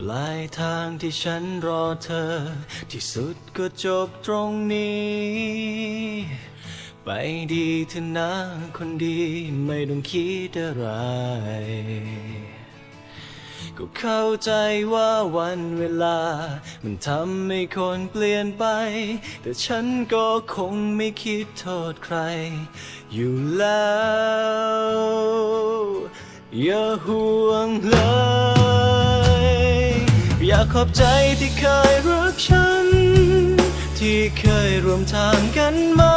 ปลายทางที่ฉันรอเธอ ที่สุดก็จบตรงนี้ ไปดีเถอะนะคนดีไม่ต้องคิดอะไร ก็เข้าใจว่าวันเวลา มันทำให้คนเปลี่ยนไป แต่ฉันก็คงไม่คิดโทษใคร อยู่แล้ว อย่าห่วง ขอบใจที่เคยรักฉัน ที่เคยร่วมทางกันมา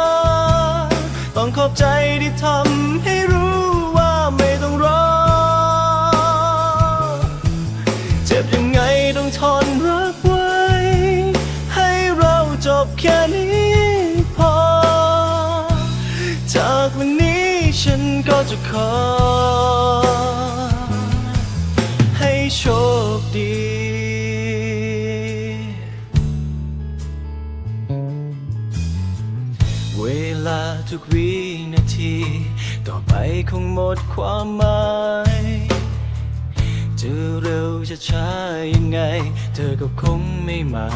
ต้องขอบใจที่ทำให้รู้ว่าไม่ต้องรอ เจ็บยังไงต้องทนรักไว้ ให้เราจบแค่นี้พอ จากวันนี้ฉันก็จะขอ ลาทุกวินาที ต่อไปคงหมดความหมายจะเร็วจะช้ายังไง เธอก็คงไม่มา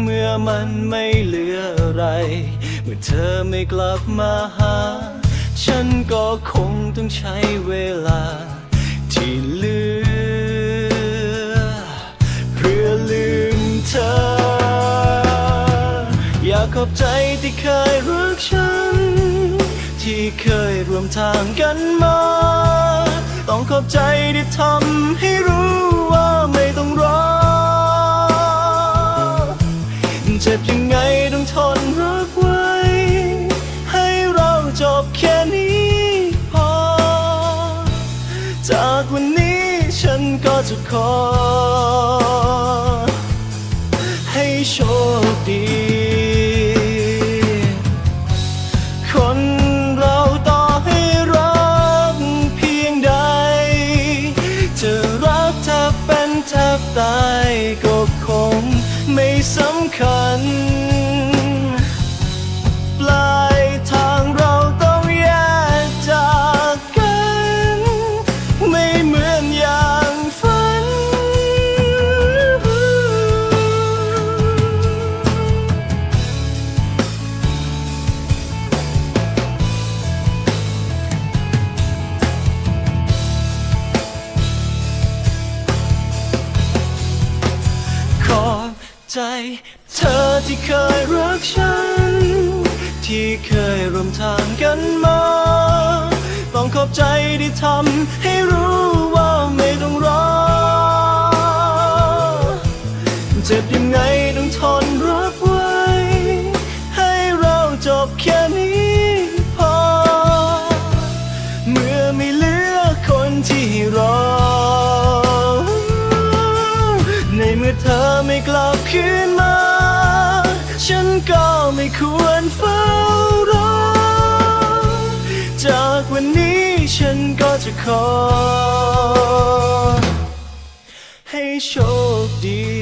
เมื่อมันไม่เหลืออะไร เมื่อเธอไม่กลับมาหา ฉันก็คงต้องใช้เวลา ขอบใจที่เคยรักฉัน ที่เคยร่วมทางกันมา ต้องขอบใจที่ทำให้รู้ว่าไม่ต้องรอ เจ็บยังไงต้องทนรักไว้ ให้เราจบแค่นี้พอ จากวันนี้ฉันก็จะขอ ให้โชคดี ตายก็คงไม่สำคัญ ใจ เธอที่เคยรักฉัน ที่เคยร่วมทางกันมา ต้องขอบใจที่ทำให้รู้ว่าไม่ต้องรอ มื่อเธอไม่กลับคืนมา ฉันก็ไม่ควรเฝ้ารอ จากวันนี้ฉันก็จะขอ ให้โชคดี